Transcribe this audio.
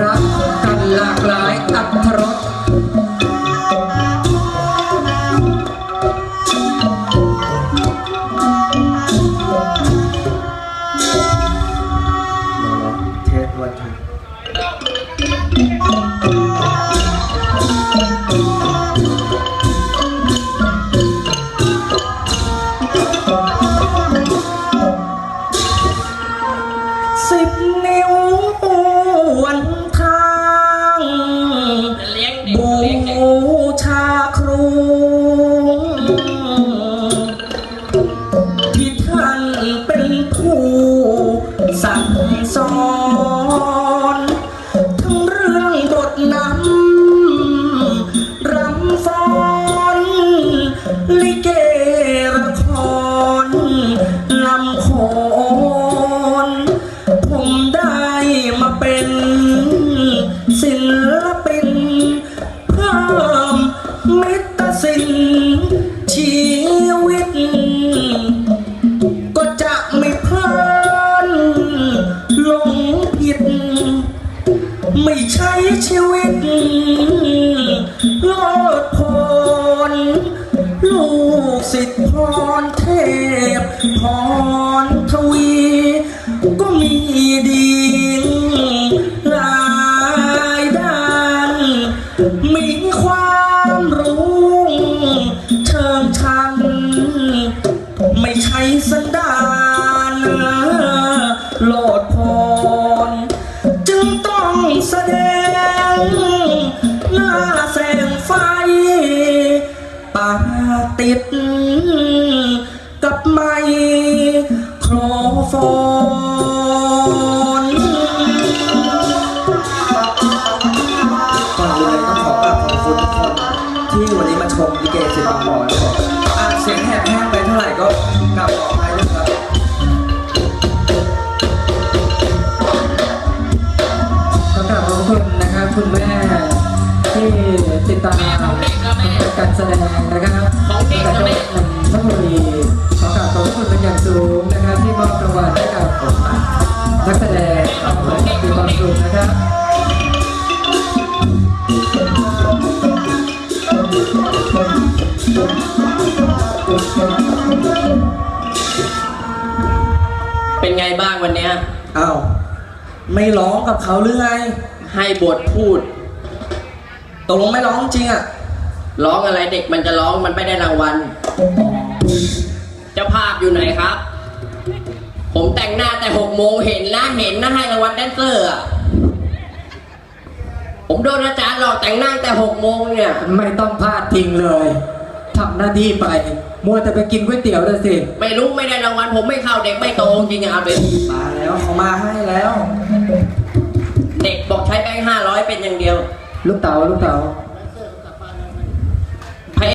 รักกันหลากหลายอัตรสเทสวันทีสิ ลิเกละครลำโขนผมได้มาเป็นศิลปินเพิ่มมิตรสินชีวิต ก็จะไม่เพลินหลงผิด ไม่ใช้ชีวิตโลดโพ กศิษย์พรเทพพรทวี ก็มีดีหลายด้าน มีความรู้เชิงชัน ไม่ใช่สันดานโลดพนจึงต้องแสดง หน้าแสงไฟ ปาติด รโฟนก่อนอื่นเลยต้องขอกราบขอบคุณทุกคนที่วันนี้มาชมลิเกศิลปะหมอนะครับอะเสียงแหบแห้งไปเท่าไหร่ก็กลับขออภัยด้วยครับ ขอกราบขอบคุณนะครับคุณแม่ที่ติดตามการแสดงนะครับจากจังหวัดนนทบุรีขอกราบขอบคุณเป็นอย่างสูง เป็นไงบ้างวันเนี้ย อ้าวไม่ร้องกับเขาหรือไงให้บทพูด ตกลงไม่ร้องจริงอะร้องอะไรเด็กมันจะร้องมันไม่ได้รางวัลเจ้าภาพอยู่ไหนครับ ผมแต่งหน้าแต่หกโมงเห็นนะเห็นนะให้รางวัลแดนเซอร์อะผมโดนอาจารย์หลอกแต่งหน้าแต่หกโมงเนี่ย ไม่ต้องพลาดทิ้งเลย ทำหน้าที่ไป มัวแต่ไปกินก๋วยเตี๋ยวนะสิ ไม่รู้ไม่ได้รางวัลผมไม่เข้าเด็กไม่โตจริงๆเอาไปมาแล้วเขามาให้แล้ว เด็กบอกใช้แบงค์ห้าร้อยเป็นอย่างเดียว ลูกเต๋าลูกเต๋า